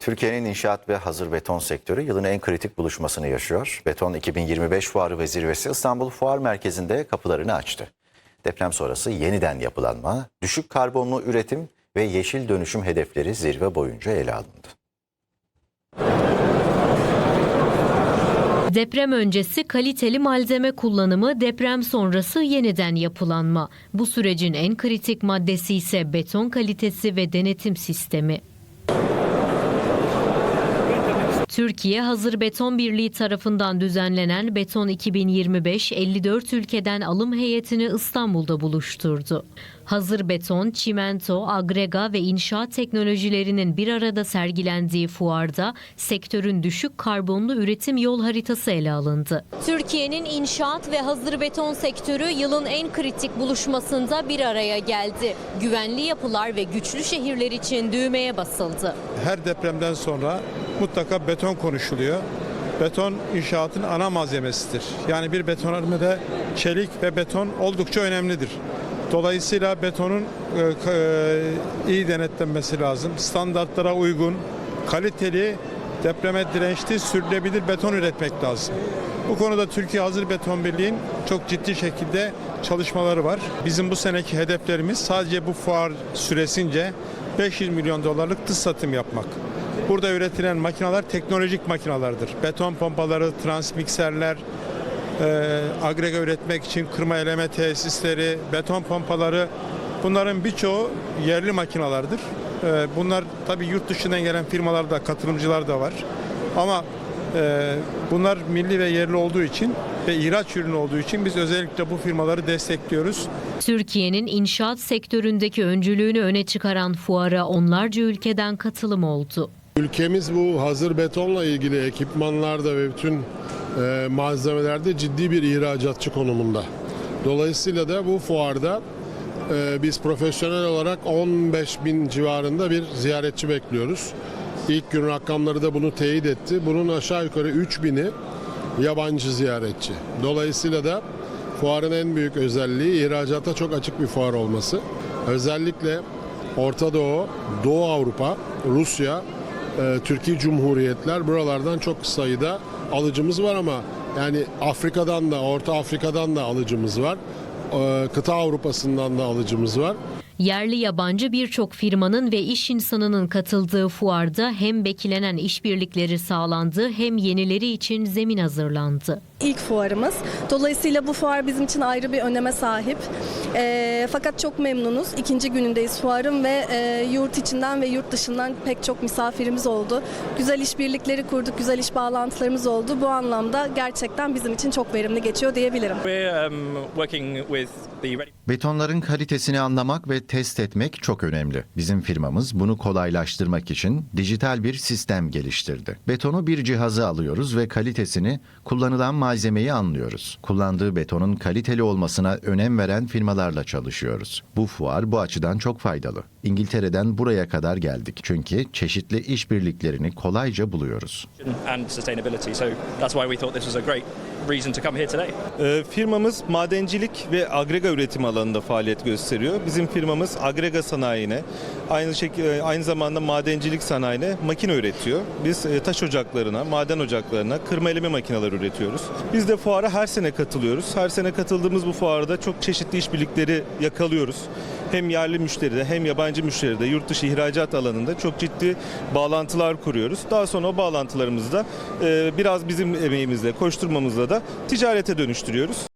Türkiye'nin inşaat ve hazır beton sektörü yılın en kritik buluşmasını yaşıyor. Beton 2025 Fuarı ve Zirvesi İstanbul Fuar Merkezi'nde kapılarını açtı. Deprem sonrası yeniden yapılanma, düşük karbonlu üretim ve yeşil dönüşüm hedefleri zirve boyunca ele alındı. Deprem öncesi kaliteli malzeme kullanımı, deprem sonrası yeniden yapılanma. Bu sürecin en kritik maddesi ise beton kalitesi ve denetim sistemi. Türkiye Hazır Beton Birliği tarafından düzenlenen Beton 2025 54 ülkeden alım heyetini İstanbul'da buluşturdu. Hazır beton, çimento, agrega ve inşaat teknolojilerinin bir arada sergilendiği fuarda sektörün düşük karbonlu üretim yol haritası ele alındı. Türkiye'nin inşaat ve hazır beton sektörü yılın en kritik buluşmasında bir araya geldi. Güvenli yapılar ve güçlü şehirler için düğmeye basıldı. her depremden sonra mutlaka beton konuşuluyor. Beton inşaatın ana malzemesidir. Yani bir betonarmede çelik ve beton oldukça önemlidir. Dolayısıyla betonun e, e, iyi denetlenmesi lazım. Standartlara uygun, kaliteli, depreme dirençli, sürdürülebilir beton üretmek lazım. Bu konuda Türkiye Hazır Beton Birliği'nin çok ciddi şekilde çalışmaları var. Bizim bu seneki hedeflerimiz sadece bu fuar süresince 500 milyon dolarlık dış satım yapmak. Burada üretilen makineler teknolojik makinalardır. Beton pompaları, transmikserler, e, agrega üretmek için kırma eleme tesisleri, beton pompaları bunların birçoğu yerli makinalardır. E, bunlar tabii yurt dışından gelen firmalar da katılımcılar da var. Ama e, bunlar milli ve yerli olduğu için ve ihraç ürünü olduğu için biz özellikle bu firmaları destekliyoruz. Türkiye'nin inşaat sektöründeki öncülüğünü öne çıkaran fuara onlarca ülkeden katılım oldu. Ülkemiz bu hazır betonla ilgili ekipmanlarda ve bütün e, malzemelerde ciddi bir ihracatçı konumunda. Dolayısıyla da bu fuarda e, biz profesyonel olarak 15 bin civarında bir ziyaretçi bekliyoruz. İlk gün rakamları da bunu teyit etti. Bunun aşağı yukarı 3 bini yabancı ziyaretçi. Dolayısıyla da fuarın en büyük özelliği ihracata çok açık bir fuar olması. Özellikle Orta Doğu, Doğu Avrupa, Rusya, e, Türkiye Cumhuriyetler buralardan çok sayıda alıcımız var ama yani Afrika'dan da Orta Afrika'dan da alıcımız var. E, Kıta Avrupa'sından da alıcımız var. Yerli yabancı birçok firmanın ve iş insanının katıldığı fuarda hem beklenen işbirlikleri sağlandı hem yenileri için zemin hazırlandı. ilk fuarımız. Dolayısıyla bu fuar bizim için ayrı bir öneme sahip. Eee, fakat çok memnunuz. İkinci günündeyiz fuarın ve eee, yurt içinden ve yurt dışından pek çok misafirimiz oldu. Güzel işbirlikleri kurduk, güzel iş bağlantılarımız oldu. Bu anlamda gerçekten bizim için çok verimli geçiyor diyebilirim. We're um, working with the Ready Betonların kalitesini anlamak ve test etmek çok önemli. Bizim firmamız bunu kolaylaştırmak için dijital bir sistem geliştirdi. Betonu bir cihaza alıyoruz ve kalitesini kullanılan malzemeyi anlıyoruz. Kullandığı betonun kaliteli olmasına önem veren firmalarla çalışıyoruz. Bu fuar bu açıdan çok faydalı. İngiltere'den buraya kadar geldik çünkü çeşitli işbirliklerini kolayca buluyoruz. Reason to come here today. Ee, Firmamız madencilik ve agrega üretim alanında faaliyet gösteriyor. Bizim firmamız agrega sanayine, aynı şekilde aynı zamanda madencilik sanayine makine üretiyor. Biz e, taş ocaklarına, maden ocaklarına kırma eleme makineler üretiyoruz. Biz de fuara her sene katılıyoruz. Her sene katıldığımız bu fuarda çok çeşitli işbirlikleri yakalıyoruz. Hem yerli müşteride hem yabancı müşteride yurt dışı ihracat alanında çok ciddi bağlantılar kuruyoruz. Daha sonra o bağlantılarımızı da e, biraz bizim emeğimizle, koşturmamızla da ticarete dönüştürüyoruz.